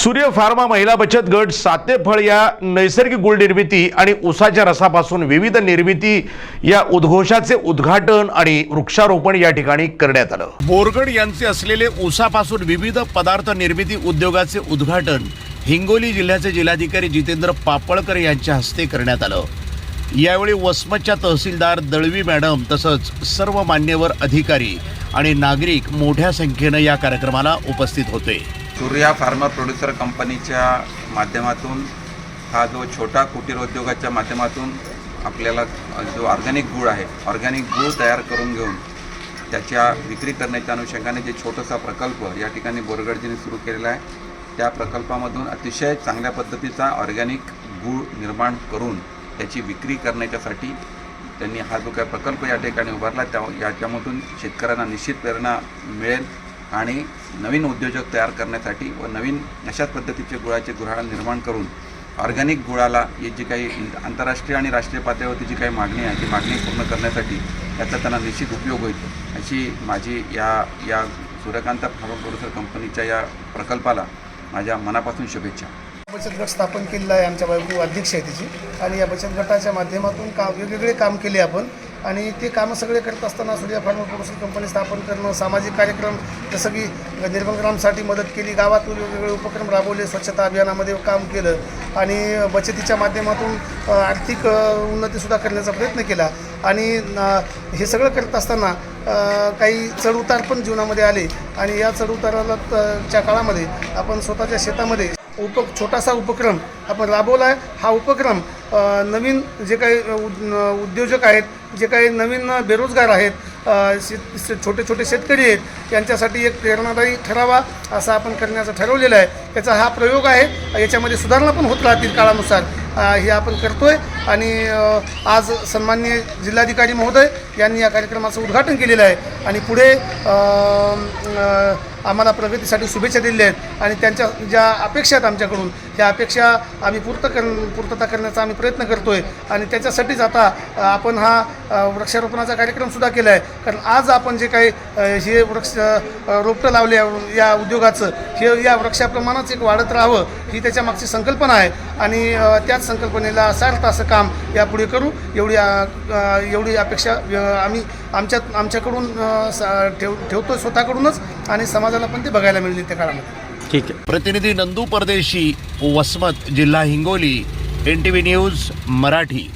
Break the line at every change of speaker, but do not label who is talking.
सूर्य फार्मा महिला बचत गट सातेफळ या नैसर्गिक गुळ निर्मिती आणि उसाच्या रसापासून विविध निर्मिती या उद्घोषाचे उद्घाटन आणि वृक्षारोपण या ठिकाणी करण्यात आलं. बोरगड यांचे असलेले उसापासून विविध पदार्थ निर्मिती उद्योगाचे उद्घाटन हिंगोली जिल्ह्याचे जिल्हाधिकारी जितेंद्र पापळकर यांच्या हस्ते करण्यात आलं. यावेळी वसमतच्या तहसीलदार दळवी मॅडम तसंच सर्व मान्यवर अधिकारी आणि नागरिक मोठ्या संख्येनं या कार्यक्रमाला उपस्थित होते.
सूर्या फार्मा प्रोड्युसर कंपनीच्या माध्यमातून हा जो छोटा कुटीर उद्योगाच्या माध्यमातून आपल्याला जो ऑर्गॅनिक गूळ आहे ऑर्गॅनिक गूळ तयार करून घेऊन त्याच्या विक्री करण्याच्या अनुषंगाने जे छोटासा प्रकल्प या ठिकाणी बोरगडजीने सुरू केलेला आहे त्या प्रकल्पामधून अतिशय चांगल्या पद्धतीचा ऑर्गॅनिक गूळ निर्माण करून त्याची विक्री करण्याच्यासाठी त्यांनी हा जो काय प्रकल्प या ठिकाणी उभारला त्या याच्यामधून शेतकऱ्यांना निश्चित प्रेरणा मिळेल. आणि नवीन उद्योजक तयार करण्यासाठी व नवीन अशाच पद्धतीचे गुळाचे गुऱ्हाळ निर्माण करून ऑर्गॅनिक गुळाला ही जी काही आंतरराष्ट्रीय आणि राष्ट्रीय पातळीवरती जी काही मागणी आहे ती मागणी पूर्ण करण्यासाठी त्याचा त्यांना निश्चित उपयोग होईल अशी माझी या या सूर्यकांत फार्म प्रोड्युसर कंपनीच्या या प्रकल्पाला माझ्या मनापासून शुभेच्छा.
बचत गट स्थापन केलेला आहे आमच्या बायको अध्यक्ष आहे त्याची आणि या बचत गटाच्या माध्यमातून का वेगवेगळे काम केले आपण आणि ते कामं सगळे करत असताना सूर्या फार्मा प्रोडक्शन कंपनी स्थापन करणं सामाजिक कार्यक्रम जसं की निर्मलग्रामसाठी मदत केली गावात वेगवेगळे उपक्रम राबवले स्वच्छता अभियानामध्ये काम केलं आणि बचतीच्या माध्यमातून आर्थिक उन्नतीसुद्धा करण्याचा प्रयत्न केला. आणि हे सगळं करत असताना काही चढउतार पण जीवनामध्ये आले आणि या चढउताराला त- च्या काळामध्ये आपण स्वतःच्या शेतामध्ये उप छोटासा उपक्रम आपण राबवला आहे हा उपक्रम नवीन जे काही उद्योजक आहेत जे काही नवीन बेरोजगार आहेत शेत शे- छोटे छोटे शेतकरी आहेत यांच्यासाठी एक प्रेरणादायी ठरावा असा आपण करण्याचं ठरवलेलं आहे. त्याचा हा प्रयोग आहे. याच्यामध्ये सुधारणा पण होत राहतील काळानुसार. हे आपण करतोय आणि आज सन्माननीय जिल्हाधिकारी महोदय यांनी या कार्यक्रमाचं उद्घाटन केलेलं आहे. आणि पुढे आम्हाला प्रगतीसाठी शुभेच्छा दिल्या आहेत. आणि त्यांच्या ज्या अपेक्षा आहेत आमच्याकडून त्या अपेक्षा आम्ही पूर्त कर पूर्तता करण्याचा आम्ही प्रयत्न करतो आहे आणि त्याच्यासाठीच आता आपण हा वृक्षारोपणाचा कार्यक्रमसुद्धा केला आहे कारण आज आपण जे काही हे वृक्ष रोपटं लावले आहे या उद्योगाचं हे या वृक्षाप्रमाणेच एक वाढत राहावं. ही त्याच्या मागची संकल्पना आहे. आणि त्याच संकल्पनेला सार्थ असं काम यापुढे करू. एवढी एवढी अपेक्षा आम्ही आमच्या आमच्याकडून सा- ठेव ठेवतो स्वतःकडूनच आणि समाजाला पण ते बघायला मिळेल त्या काळामध्ये.
ठीक आहे. प्रतिनिधी नंदू परदेशी वसमत जिल्हा Hingoli N T V news Marathi.